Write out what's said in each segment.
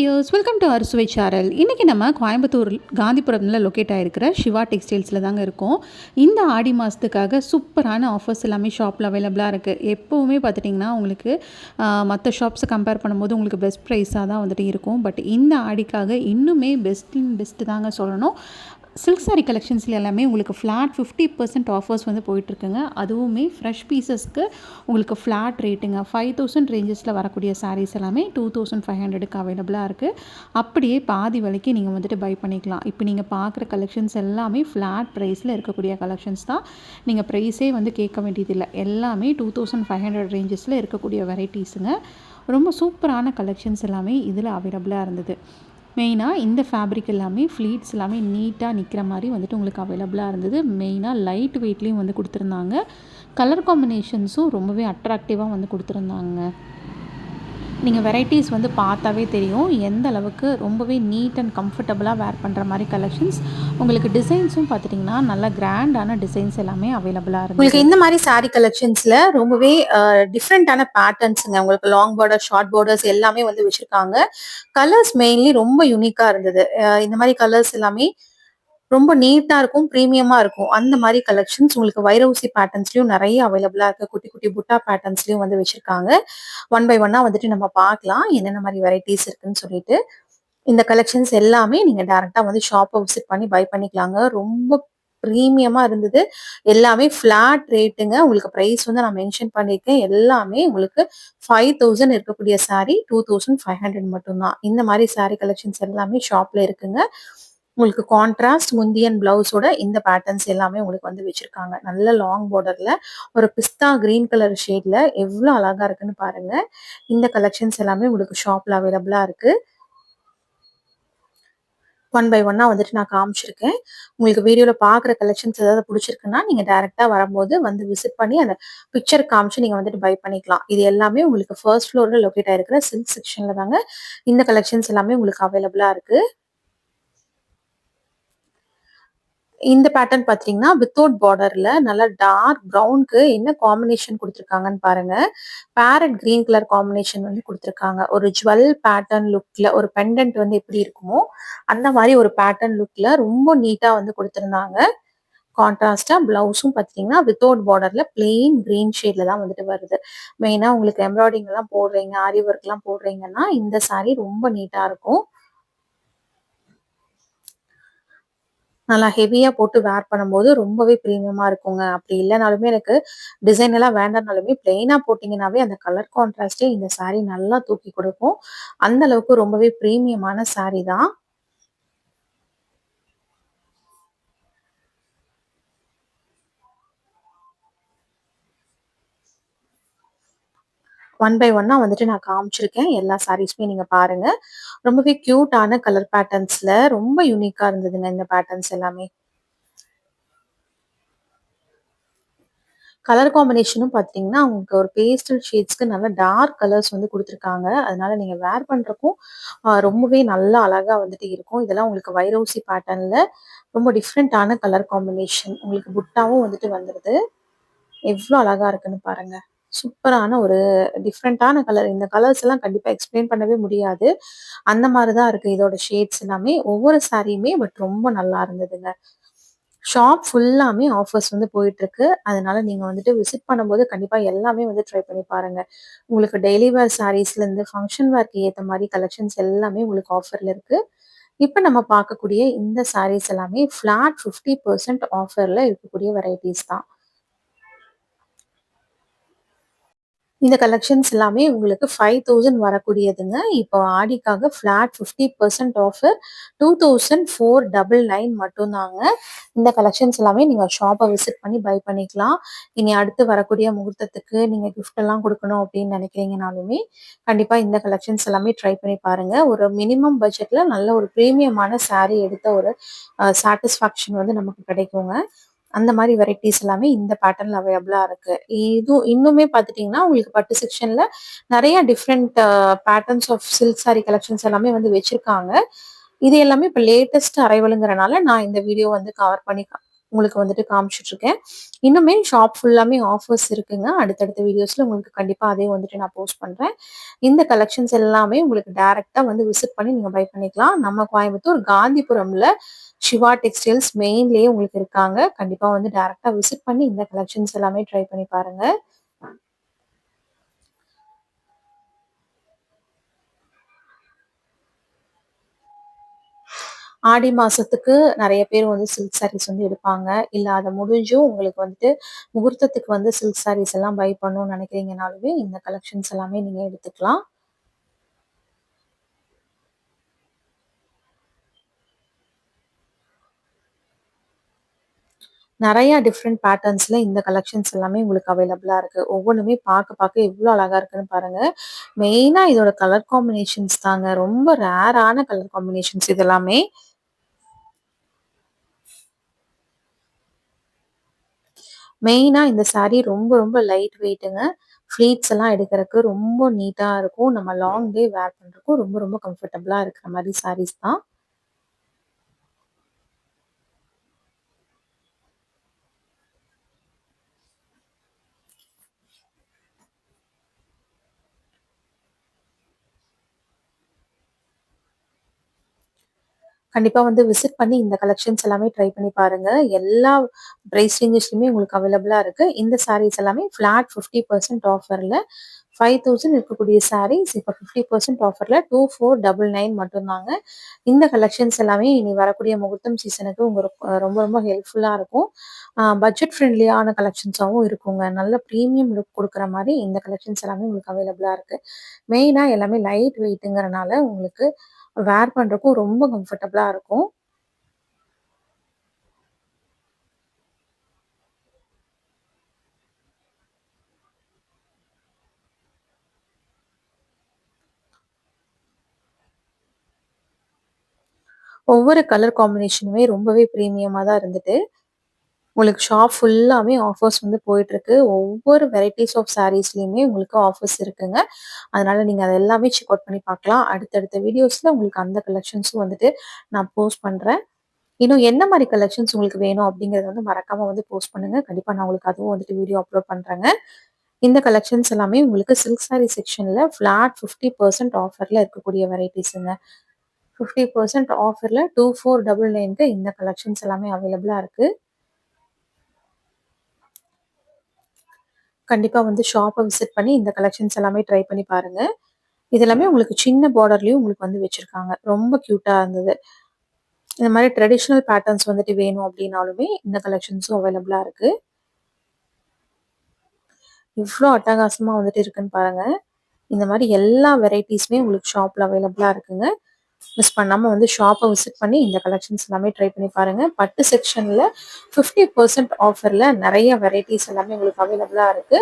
Tears welcome to அறுசுவை சாரல் இன்றைக்கி நம்ம கோயம்புத்தூர் காந்திபுரத்தில் லொக்கேட் ஆகிருக்கிற சிவா டெக்ஸ்டைல்ஸில் தாங்க இருக்கோம். இந்த ஆடி மாதத்துக்காக சூப்பரான ஆஃபர்ஸ் எல்லாமே ஷாப்பில் அவைலபிளாக இருக்குது எப்போவுமே பார்த்துட்டிங்கன்னா உங்களுக்கு மற்ற ஷாப்ஸை கம்பேர் பண்ணும்போது உங்களுக்கு பெஸ்ட் ப்ரைஸாக தான் வந்துட்டு இருக்கும். பட் இந்த ஆடிக்காக இன்னுமே பெஸ்ட் பெஸ்ட்டு தாங்க சொல்லணும். சில்க் சாரி கலெக்ஷன்ஸில் எல்லாமே உங்களுக்கு ஃப்ளாட் ஃபிஃப்டி பர்சன்ட் ஆஃபர்ஸ் வந்து போயிட்டுருக்குங்க. அதுவுமே ஃப்ரெஷ் பீசஸ்க்கு உங்களுக்கு ஃப்ளாட் ரேட்டுங்க ஃபைவ் தௌசண்ட் ரேஞ்சஸில் வரக்கூடிய சாரீஸ் எல்லாமே டூ தௌசண்ட் ஃபைவ் ஹண்ட்ரடுக்கு அவைலபிளாக இருக்குது அப்படியே பாதி விலைக்கு நீங்கள் வந்துட்டு பை பண்ணிக்கலாம். இப்போ நீங்கள் பார்க்குற கலெக்ஷன்ஸ் எல்லாமே ஃப்ளாட் ப்ரைஸில் இருக்கக்கூடிய கலெக்ஷன்ஸ் தான். நீங்கள் ப்ரைஸே வந்து கேட்க வேண்டியதில்லை. எல்லாமே டூ தௌசண்ட் ஃபைவ் ஹண்ட்ரட் ரேஞ்சஸில் இருக்கக்கூடிய வெரைட்டிஸுங்க ரொம்ப சூப்பரான கலெக்ஷன்ஸ் எல்லாமே இதில் அவைலபிளாக இருந்தது. மெயினாக இந்த ஃபேப்ரிக் எல்லாமே ஃப்ளீட்ஸ் எல்லாமே நீட்டாக நிற்கிற மாதிரி வந்துட்டு உங்களுக்கு அவைலபிளாக இருந்தது. மெயினாக லைட் வெயிட்லேயும் வந்து கொடுத்துருந்தாங்க. கலர் காம்பினேஷன்ஸும் ரொம்பவே அட்ராக்டிவாக வந்து கொடுத்துருந்தாங்க. நீங்கள் வெரைட்டிஸ் வந்து பார்த்தாவே தெரியும். எந்த அளவுக்கு ரொம்பவே நீட் அண்ட் கம்ஃபர்டபுளாக வேர் பண்ணுற மாதிரி கலெக்ஷன்ஸ் உங்களுக்கு டிசைன்ஸும் பார்த்துட்டிங்கன்னா நல்ல கிராண்டான டிசைன்ஸ் எல்லாமே அவைலபிளாக இருக்கும் உங்களுக்கு இந்த மாதிரி சாரி கலெக்ஷன்ஸில் ரொம்பவே டிஃப்ரெண்ட்டான பேட்டர்ன்ஸுங்க உங்களுக்கு லாங் பார்டர் ஷார்ட் பார்டர்ஸ் எல்லாமே வந்து வச்சுருக்காங்க. கலர்ஸ் மெயின்லி ரொம்ப யூனிக்காக இருந்தது. இந்த மாதிரி கலர்ஸ் எல்லாமே ரொம்ப நீட்டா இருக்கும் ப்ரீமியமா இருக்கும். அந்த மாதிரி கலெக்ஷன்ஸ் உங்களுக்கு வைரவுசி பேட்டர்ன்ஸ்லயும் நிறைய அவைலபிளா இருக்கு. குட்டி குட்டி புட்டா பேட்டர்ன்ஸ்லயும் வந்து வச்சிருக்காங்க. ஒன் பை ஒன்னா வந்துட்டு நம்ம பார்க்கலாம் என்னென்ன மாதிரி வெரைட்டிஸ் இருக்குன்னு சொல்லிட்டு. இந்த கலெக்ஷன்ஸ் எல்லாமே நீங்க டேரக்டா வந்து ஷாப்பை விசிட் பண்ணி பை பண்ணிக்கலாங்க. ரொம்ப ப்ரீமியமா இருந்தது. எல்லாமே ஃபிளாட் ரேட்டுங்க உங்களுக்கு ப்ரைஸ் வந்து நான் மென்ஷன் பண்ணியிருக்கேன். எல்லாமே உங்களுக்கு ஃபைவ் தௌசண்ட் இருக்கக்கூடிய sari two thousand five hundred மட்டும்தான். இந்த மாதிரி சாரீ கலெக்ஷன்ஸ் எல்லாமே ஷாப்ல இருக்குங்க. உங்களுக்கு கான்ட்ராஸ்ட் முந்தியன் பிளவுஸோட இந்த பேட்டர்ன்ஸ் எல்லாமே உங்களுக்கு வந்து வச்சிருக்காங்க. நல்ல லாங் பார்டர்ல ஒரு பிஸ்தா கிரீன் கலர் ஷேட்ல எவ்வளோ அழகா இருக்குன்னு பாருங்க. இந்த கலெக்ஷன்ஸ் எல்லாமே உங்களுக்கு ஷாப்ல அவைலபிளா இருக்கு. ஒன் பை ஒன்னா வந்துட்டு நான் காமிச்சிருக்கேன். உங்களுக்கு வீடியோவில் பாக்குற கலெக்ஷன்ஸ் ஏதாவது பிடிச்சிருக்குன்னா நீங்க டேரெக்டாக வரும்போது வந்து விசிட் பண்ணி அந்த பிக்சர் காமிச்சு நீங்க வந்துட்டு பை பண்ணிக்கலாம். இது எல்லாமே உங்களுக்கு ஃபர்ஸ்ட் ஃப்ளோர்ல லொக்கேட் ஆயிருக்கிற சில்க் செக்ஷன்ல தாங்க இந்த கலெக்ஷன்ஸ் எல்லாமே உங்களுக்கு அவைலபிளா இருக்கு. இந்த பேட்டர்ன் பார்த்தீங்கன்னா வித்தவுட் பார்டர்ல நல்லா டார்க் ப்ரௌனுக்கு என்ன காம்பினேஷன் கொடுத்துருக்காங்கன்னு பாருங்க. பேரட் கிரீன் கலர் காம்பினேஷன் வந்து கொடுத்துருக்காங்க. ஒரு ஜுவல் பேட்டர்ன் லுக்ல ஒரு பெண்டன்ட் வந்து எப்படி இருக்குமோ அந்த மாதிரி ஒரு பேட்டர்ன் லுக்ல ரொம்ப நீட்டா வந்து கொடுத்துருந்தாங்க. கான்ட்ராஸ்டா பிளவுஸும் பார்த்தீங்கன்னா வித்தவுட் பார்டர்ல பிளெயின் கிரீன் ஷேட்ல தான் வந்துட்டு வருது. மெயினா உங்களுக்கு எம்ப்ராய்டிங் எல்லாம் போடுறீங்க ஆரி ஒர்க் எல்லாம் போடுறீங்கன்னா இந்த சாரீ ரொம்ப நீட்டா இருக்கும். நல்லா ஹெவியா போட்டு வேர் பண்ணும்போது ரொம்பவே ப்ரீமியமா இருக்குங்க. அப்படி இல்லைனாலுமே எனக்கு டிசைன் எல்லாம் வேண்டாம்னாலுமே பிளெயினா போட்டிங்கனாவே அந்த கலர் கான்ட்ராஸ்டே இந்த சாரீ நல்லா தூக்கி கொடுக்கும். அந்த அளவுக்கு ரொம்பவே ப்ரீமியமான சாரீ தான். ஒன் பை ஒன்னாக வந்துட்டு நான் காமிச்சிருக்கேன். எல்லா சாரீஸுமே நீங்கள் பாருங்க. ரொம்பவே க்யூட்டான கலர் பேட்டர்ன்ஸில் ரொம்ப யூனிக்காக இருந்ததுங்க இந்த பேட்டர்ன்ஸ் எல்லாமே. கலர் காம்பினேஷனும் பார்த்தீங்கன்னா உங்களுக்கு ஒரு பேஸ்டல் ஷேட்ஸ்க்கு நல்ல டார்க் கலர்ஸ் வந்து கொடுத்துருக்காங்க. அதனால நீங்க வேர் பண்றக்கும் ரொம்பவே நல்லா அழகா வந்துட்டு இருக்கும். இதெல்லாம் உங்களுக்கு வைரோசி பேட்டர்ன்ல ரொம்ப டிஃப்ரெண்டான கலர் காம்பினேஷன் உங்களுக்கு புட்டாவும் வந்துட்டு வந்துடுது எவ்வளோ அழகா இருக்குன்னு பாருங்க. சூப்பரான ஒரு டிஃப்ரெண்ட்டான கலர் இந்த கலர்ஸ் எல்லாம் கண்டிப்பாக எக்ஸ்பிளைன் பண்ணவே முடியாது. அந்த மாதிரி தான் இருக்கு இதோட ஷேட்ஸ் எல்லாமே. ஒவ்வொரு சாரியுமே பட் ரொம்ப நல்லா இருந்ததுங்க. ஷாப் ஃபுல்லாமே ஆஃபர்ஸ் வந்து போயிட்டு இருக்கு அதனால நீங்க வந்துட்டு விசிட் பண்ணும்போது கண்டிப்பாக எல்லாமே வந்து ட்ரை பண்ணி பாருங்க. உங்களுக்கு டெய்லி வேர் சாரீஸ்ல இருந்து ஃபங்க்ஷன் வேர்க்கு ஏற்ற மாதிரி கலெக்ஷன்ஸ் எல்லாமே உங்களுக்கு ஆஃபர்ல இருக்கு. இப்போ நம்ம பார்க்கக்கூடிய இந்த சாரீஸ் எல்லாமே ஃப்ளாட் ஃபிஃப்டி பர்சன்ட் ஆஃபரில் இருக்கக்கூடிய வெரைட்டிஸ் தான். இந்த கலெக்ஷன்ஸ் எல்லாமே உங்களுக்கு ஃபைவ் தௌசண்ட் வரக்கூடியதுங்க. இப்போ ஆடிக்காக flat fifty percent offer two thousand four double nine மட்டும்தாங்க. இந்த கலெக்ஷன்ஸ் எல்லாமே நீங்கள் ஷாப்பை விசிட் பண்ணி பை பண்ணிக்கலாம். இனி அடுத்து வரக்கூடிய முகூர்த்தத்துக்கு நீங்கள் கிஃப்ட் எல்லாம் கொடுக்கணும் அப்படின்னு நினைக்கிறீங்கனாலுமே கண்டிப்பாக இந்த கலெக்ஷன்ஸ் எல்லாமே ட்ரை பண்ணி பாருங்க. ஒரு மினிமம் பட்ஜெட்ல நல்ல ஒரு ப்ரீமியமான சாரீ எடுத்த ஒரு சாட்டிஸ்ஃபேக்ஷன் வந்து நமக்கு கிடைக்குங்க. அந்த மாதிரி வெரைட்டிஸ் எல்லாமே இந்த பேட்டர்ன்ல அவைலபிளா இருக்கு. இது இன்னுமே பாத்துட்டீங்கன்னா உங்களுக்கு பட்டு செக்ஷன்ல நிறைய different patterns of silk sari collections எல்லாமே வந்து வச்சிருக்காங்க. இது எல்லாமே இப்போ லேட்டஸ்ட் அரைவலுங்கிறனால நான் இந்த வீடியோ வந்து கவர் பண்ணி உங்களுக்கு வந்துட்டு காமிச்சிட்ருக்கேன். இன்னுமே ஷாப் ஃபுல்லாமே ஆஃபர்ஸ் இருக்குங்க. அடுத்தடுத்த வீடியோஸ்ல உங்களுக்கு கண்டிப்பா அதையும் வந்துட்டு நான் போஸ்ட் பண்றேன். இந்த கலெக்ஷன்ஸ் எல்லாமே உங்களுக்கு டைரக்ட்டா வந்து விசிட் பண்ணி நீங்க பை பண்ணிக்கலாம். நம்ம கோயம்புத்தூர் காந்திபுரம்ல சிவா டெக்ஸ்டைல்ஸ் மெயின்லயே உங்களுக்கு இருக்காங்க. கண்டிப்பா வந்து டைரக்ட்டா விசிட் பண்ணி இந்த கலெக்ஷன்ஸ் எல்லாமே ட்ரை பண்ணி பாருங்க. ஆடி மாசத்துக்கு நிறைய பேர் வந்து சில்க் சாரீஸ் வந்து எடுப்பாங்க. இல்ல அதை முடிஞ்சும் உங்களுக்கு வந்துட்டு முகூர்த்தத்துக்கு வந்து சில்க் சாரீஸ் எல்லாம் பை பண்ணணும்னு நினைக்கிறீங்கனாலுமே இந்த கலெக்ஷன்ஸ் எல்லாமே நீங்க எடுத்துக்கலாம். நிறைய டிஃப்ரெண்ட் பேட்டர்ன்ஸ்ல இந்த கலெக்ஷன்ஸ் எல்லாமே உங்களுக்கு அவைலபிளா இருக்கு. ஒவ்வொன்னுமே பார்க்க பார்க்க எவ்வளோ அழகா இருக்குன்னு பாருங்க. மெயினா இதோட கலர் காம்பினேஷன்ஸ் தாங்க. ரொம்ப ரேரான கலர் காம்பினேஷன்ஸ் இது மெயினாக மெயினா இந்த சாரீ ரொம்ப ரொம்ப லைட் வெயிட்டுங்க. ஃப்ளீட்ஸ் எல்லாம் எடுக்கறக்கு ரொம்ப நீட்டா இருக்கும். நம்ம லாங் டே வேர் பண்ணுறக்கும் ரொம்ப ரொம்ப கம்ஃபர்டபுளாக இருக்கிற மாதிரி சாரீஸ் தான். கண்டிப்பாக வந்து விசிட் பண்ணி இந்த கலெக்ஷன்ஸ் எல்லாமே ட்ரை பண்ணி பாருங்க. எல்லா பிரைஸ் உங்களுக்கு அவைலபிளாக இருக்குது இந்த சாரீஸ் எல்லாமே ஃப்ளாட் ஃபிஃப்டி பர்சன்ட் ஆஃபரில் ஃபைவ் தௌசண்ட் இருக்கக்கூடிய சாரீஸ் இப்போ ஃபிஃப்டி பர்சன்ட் ஆஃபரில் டூ ஃபோர் டபுள் நைன் மட்டும்தாங்க இந்த கலெக்ஷன்ஸ் எல்லாமே இனி வரக்கூடிய முகூர்த்தம் சீசனுக்கு உங்களுக்கு ரொம்ப ரொம்ப ஹெல்ப்ஃபுல்லாக இருக்கும். பட்ஜெட் ஃப்ரெண்ட்லியான கலெக்ஷன்ஸாகவும் இருக்குங்க. நல்ல ப்ரீமியம் லுக் கொடுக்குற மாதிரி இந்த கலெக்ஷன்ஸ் எல்லாமே உங்களுக்கு அவைலபிளாக இருக்கு. மெயினாக எல்லாமே லைட் வெயிட்டுங்கிறனால உங்களுக்கு வேர் பண்றதுக்கும் ரொம்ப கம்ஃபர்டபுளா இருக்கும். ஒவ்வொரு கலர் காம்பினேஷனுமே ரொம்பவே பிரீமியமா தான் இருந்தது. உங்களுக்கு ஷாப் ஃபுல்லாகவே ஆஃபர்ஸ் வந்து போயிட்டுருக்கு. ஒவ்வொரு வெரைட்டிஸ் ஆஃப் சாரீஸ்லேயுமே உங்களுக்கு ஆஃபர்ஸ் இருக்குங்க. அதனால் நீங்கள் அதை எல்லாமே செக் அவுட் பண்ணி பார்க்கலாம். அடுத்தடுத்த வீடியோஸில் உங்களுக்கு அந்த கலெக்ஷன்ஸும் வந்துட்டு நான் போஸ்ட் பண்ணுறேன் இன்னும் என்ன மாதிரி கலெக்ஷன்ஸ் உங்களுக்கு வேணும் அப்படிங்கிறத வந்து மறக்காமல் வந்து போஸ்ட் பண்ணுங்க. கண்டிப்பாக நான் உங்களுக்கு அதுவும் வந்துட்டு வீடியோ அப்லோட் பண்ணுறேங்க இந்த கலெக்ஷன்ஸ் எல்லாமே உங்களுக்கு சில்க் சாரீ செக்ஷனில் ஃப்ளாட் ஃபிஃப்டி பர்சன்ட் ஆஃபரில் இருக்கக்கூடிய வெரைட்டிஸுங்க ஃபிஃப்டி பர்சன்ட் ஆஃபரில் டூ ஃபோர் டபுள் நைனுக்கு இந்த கலெக்ஷன்ஸ் எல்லாமே அவைலபிளாக இருக்குது கண்டிப்பா வந்து ஷாப்ப விசிட் பண்ணி இந்த கலெக்ஷன்ஸ் எல்லாமே ட்ரை பண்ணி பாருங்க. இது எல்லாமே உங்களுக்கு சின்ன பார்டர்லயும் உங்களுக்கு வந்து வச்சிருக்காங்க. ரொம்ப க்யூட்டாக இருந்தது. இந்த மாதிரி ட்ரெடிஷ்னல் பேட்டர்ன்ஸ் வந்துட்டு வேணும் அப்படின்னாலுமே இந்த கலெக்ஷன்ஸும் அவைலபிளா இருக்கு. இவ்வளோ அட்டகாசமா வந்துட்டு இருக்குன்னு பாருங்க. இந்த மாதிரி எல்லா வெரைட்டிஸுமே உங்களுக்கு ஷாப்ல அவைலபிளா இருக்குங்க. மிஸ் பண்ணாம வந்து ஷாப்ப விசிட் பண்ணி இந்த கலெக்ஷன்ஸ் எல்லாமே ட்ரை பண்ணி பாருங்க. பட்டு செக்ஷன்ல 50% ஆஃபர்ல நிறைய வெரைட்டிஸ் எல்லாமே உங்களுக்கு அவைலபிளா இருக்கு.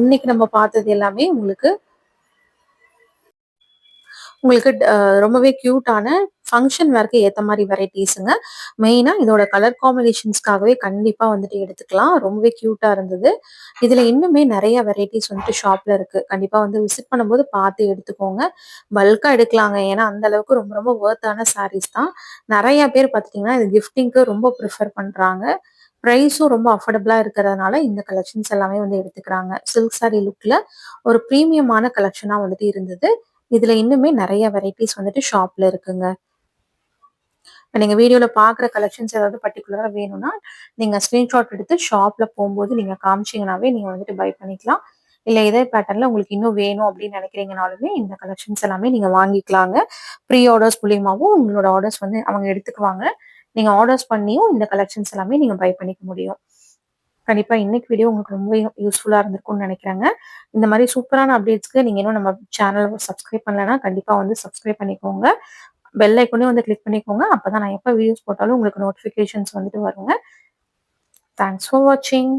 இன்னைக்கு நம்ம பார்த்தது எல்லாமே உங்களுக்கு உங்களுக்கு ரொம்பவே க்யூட்டான ஃபங்க்ஷன் வேர்க்கு ஏத்த மாரி வெரைட்டிஸுங்க மெயினா இதோட கலர் காம்பினேஷன்ஸ்க்காகவே கண்டிப்பா வந்துட்டு எடுத்துக்கலாம். ரொம்பவே க்யூட்டாக இருந்தது. இதுல இன்னுமே நெறைய வெரைட்டிஸ் வந்துட்டு ஷாப்ல இருக்கு. கண்டிப்பா வந்து விசிட் பண்ணும்போது பார்த்து எடுத்துக்கோங்க. பல்க்கா எடுக்கலாங்க. ஏன்னா அந்த அளவுக்கு ரொம்ப ரொம்ப வொர்த்தான சாரீஸ் தான். நிறைய பேர் பார்த்துட்டிங்கன்னா இது கிஃப்டிங்க்கு ரொம்ப ப்ரிஃபர் பண்றாங்க. ப்ரைஸும் ரொம்ப அஃபோர்டபுளாக இருக்கிறதுனால இந்த கலெக்ஷன்ஸ் எல்லாமே வந்து எடுத்துக்கிறாங்க. சில்க் சாரி லுக்ல ஒரு ப்ரீமியமான கலெக்ஷனாக வந்துட்டு இருந்தது. இதுல இன்னுமே நெறைய வெரைட்டிஸ் வந்துட்டு ஷாப்ல இருக்குங்க. நீங்கள் வீடியோவில் பார்க்குற கலெக்ஷன்ஸ் ஏதாவது பர்டிகுலராக வேணும்னா, நீங்கள் ஸ்க்ரீன்ஷாட் எடுத்து ஷாப்பில் போகும்போது நீங்கள் காமிச்சீங்கனாவே நீங்கள் வந்துட்டு பை பண்ணிக்கலாம். இல்லை இதே பேட்டர்னில் உங்களுக்கு இன்னும் வேணும் அப்படின்னு நினைக்கிறீங்கனாலுமே இந்த கலெக்ஷன்ஸ் எல்லாமே நீங்கள் வாங்கிக்கலாங்க. ப்ரீ ஆர்டர்ஸ் மூலியமாகவும் உங்களோட ஆர்டர்ஸ் வந்து அவங்க எடுத்துக்குவாங்க. நீங்கள் ஆர்டர்ஸ் பண்ணியும் இந்த கலெக்ஷன்ஸ் எல்லாமே நீங்கள் பை பண்ணிக்க முடியும். கண்டிப்பாக இன்னைக்கு வீடியோ உங்களுக்கு ரொம்ப யூஸ்ஃபுல்லாக இருந்திருக்கும்னு நினைக்கிறேங்க. இந்த மாதிரி சூப்பரான அப்டேட்ஸ்க்கு நீங்கள் இன்னும் நம்ம சேனலை சப்ஸ்கிரைப் பண்ணலன்னா, கண்டிப்பாக வந்து சப்ஸ்கிரைப் பண்ணிக்கோங்க. பெல் ஐக்கனே வந்து கிளிக் பண்ணிக்கோங்க. அப்போதான் நான் எப்போ வீடியோஸ் போட்டாலும் உங்களுக்கு நோட்டிஃபிகேஷன்ஸ் வந்துட்டு வருங்க. தேங்க்ஸ் ஃபார் வாட்சிங்.